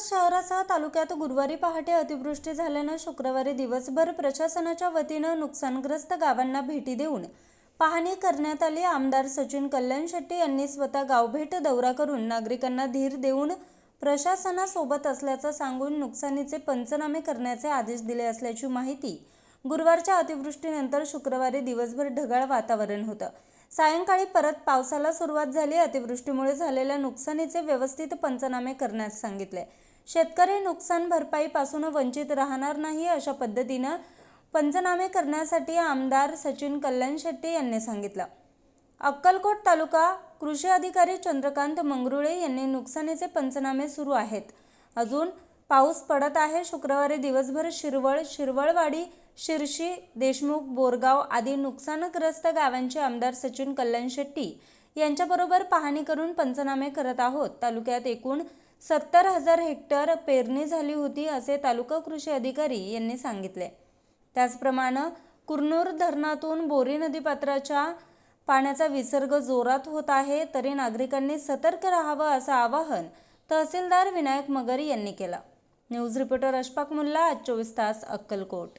शहरासह तालुक्यात गुरुवारी पहाटे अतिवृष्टी झाल्यानं शुक्रवारी दिवसभर प्रशासनाच्या वतीनं नुकसानग्रस्त गावांना भेटी देऊन पाहणी करण्यात आली. आमदार सचिन कल्याण शेट्टी यांनी स्वतः गावभेट दौरा करून नागरिकांना धीर देऊन प्रशासनासोबत असल्याचं सांगून नुकसानीचे पंचनामे करण्याचे आदेश दिले असल्याची माहिती गुरुवारच्या अतिवृष्टीनंतर शुक्रवारी दिवसभर ढगाळ वातावरण होतं. सायंकाळी परत पावसाला सुरुवात झाली. अतिवृष्टीमुळे झालेल्या नुकसानीचे व्यवस्थित पंचनामे करण्यास सांगितले. शेतकरी नुकसान भरपाईपासून वंचित राहणार नाही अशा पद्धतीनं पंचनामे करण्यासाठी आमदार सचिन कल्याण शेट्टी यांनी सांगितलं. अक्कलकोट तालुका कृषी अधिकारी चंद्रकांत मंगरुळे यांनी नुकसानीचे पंचनामे सुरू आहेत. अजून पाऊस पडत आहे. शुक्रवारी दिवसभर शिरवळ शिरवळवाडी शिर्शी देशमुख बोरगाव आदी नुकसानग्रस्त गावांचे आमदार सचिन कल्याण शेट्टी यांच्याबरोबर पाहणी करून पंचनामे करत आहोत. तालुक्यात एकूण सत्तर हजार हेक्टर पेरणी झाली होती असे तालुका कृषी अधिकारी यांनी सांगितले. त्याचप्रमाणे कुरनूर धरणातून बोरी नदीपात्राच्या पाण्याचा विसर्ग जोरात होत आहे तरी नागरिकांनी सतर्क राहावं असं आवाहन तहसीलदार विनायक मगर यांनी केलं. न्यूज रिपोर्टर अशफाक मुल्ला आज चोवीस तास अक्कलकोट.